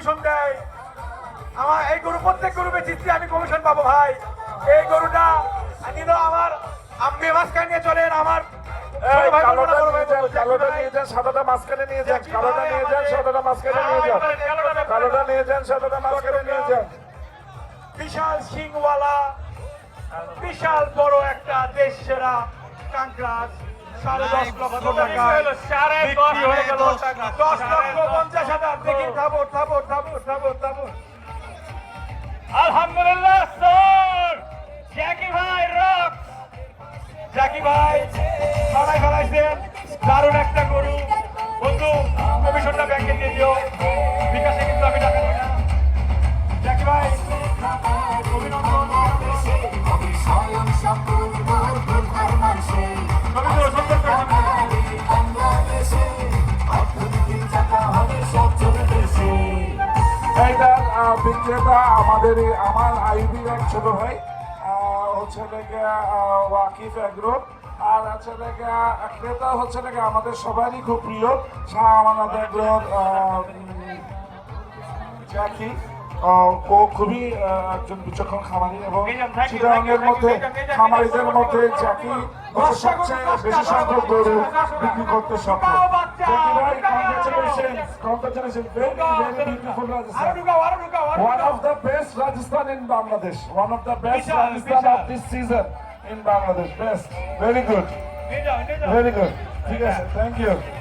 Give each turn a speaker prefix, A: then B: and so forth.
A: Commission দেয়। আমার এই গরু প্রত্যেক গরুকে জিতলে আমি কমিশন পাবো ভাই।
B: এই
A: গরুটা
B: কিন্তু আমার আমি মাঝখানে নিয়ে চলেন আমার মাঝখানে নিয়ে নিয়ে
A: বিশাল সিংওয়ালা বিশাল বড় একটা দেশ সেরা কাঙ্করাজ সাড়ে দশ লক্ষ টাকা। বিক্রি হয়ে গেল। দশ লক্ষ পঞ্চাশ হাজার। দেখি থাবো থাবো থাবো থাবো থাবো
C: আলহামদুলিল্লাহ স্যার। জ্যাকি ভাই রক
A: জাকি ভাই সবাই ফেলাইছেন। দারুণ একটা গরু।
B: বিক্রেতা আমাদের আমার আইবির এক ছোট ভাই হচ্ছে লেগে ওয়াকিফ এগ্রো আর হচ্ছে লেগে ক্রেতা হচ্ছে লেগে আমাদের সবারই খুব প্রিয় শাহ আমানত এগ্রোর জ্যাকি ও খুবই একজন বিচক্ষণ খামারি এবং
A: you,
B: মধ্যে খামারিদের মধ্যে জ্যাকি সবচেয়ে বেশি সংখ্যক গরু বিক্রি করতে সক্ষম Jackie
A: congratulations.
B: Congratulations.
A: Very, very beautiful Rajasthan.
B: One of the best Rajasthan in Bangladesh. One of the best Rajasthan of this season in Bangladesh. Best. Very good. Very good. Thank you.